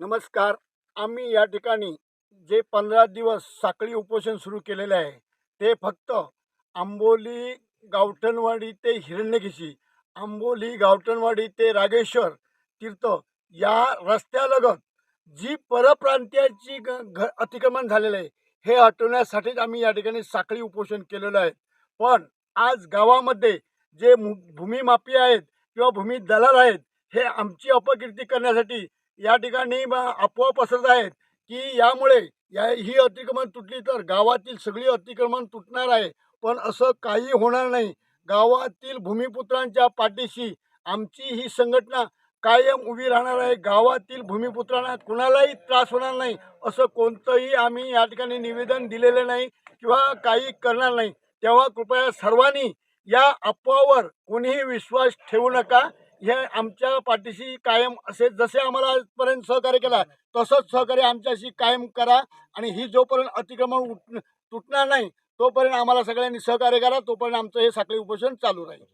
नमस्कार. आम्ही या ठिकाणी जे पंधरा दिवस साखळी उपोषण सुरू केलेले आहे ते फक्त आंबोली गावठणवाडी ते हिरण्यकेशी आंबोली गावठणवाडी ते रागेश्वर तीर्थ या रस्त्यालगत जी परप्रांतीयाची ग घ अतिक्रमण झालेलं आहे हे हटवण्यासाठीच आम्ही या ठिकाणी साखळी उपोषण केलेलं आहे. पण आज गावामध्ये जे मु आहेत किंवा भूमी दलाल आहेत हे आमची अपकीर्ती करण्यासाठी या ठिकाणी अफवा पसरत आहेत की यामुळे या ही अतिक्रमण तुटली तर गावातील सगळी अतिक्रमण तुटणार आहे. पण असं काही होणार नाही. गावातील भूमिपुत्रांच्या पाठीशी आमची ही संघटना कायम उभी राहणार आहे. गावातील भूमिपुत्रांना कुणालाही त्रास होणार नाही. असं कोणतंही आम्ही या ठिकाणी निवेदन दिलेलं नाही किंवा काही करणार नाही. तेव्हा कृपया सर्वांनी या अफवावर कोणीही विश्वास ठेवू नका. हे आमच्या पाठीशी कायम असे जसे आम्हाला आजपर्यंत सहकार्य केला तसंच सहकार्य आमच्याशी कायम करा आणि ही जोपर्यंत अतिक्रमण तुटणार नाही तोपर्यंत आम्हाला सगळ्यांनी सहकार्य करा तोपर्यंत आमचं हे साखळी उपोषण चालू राहील.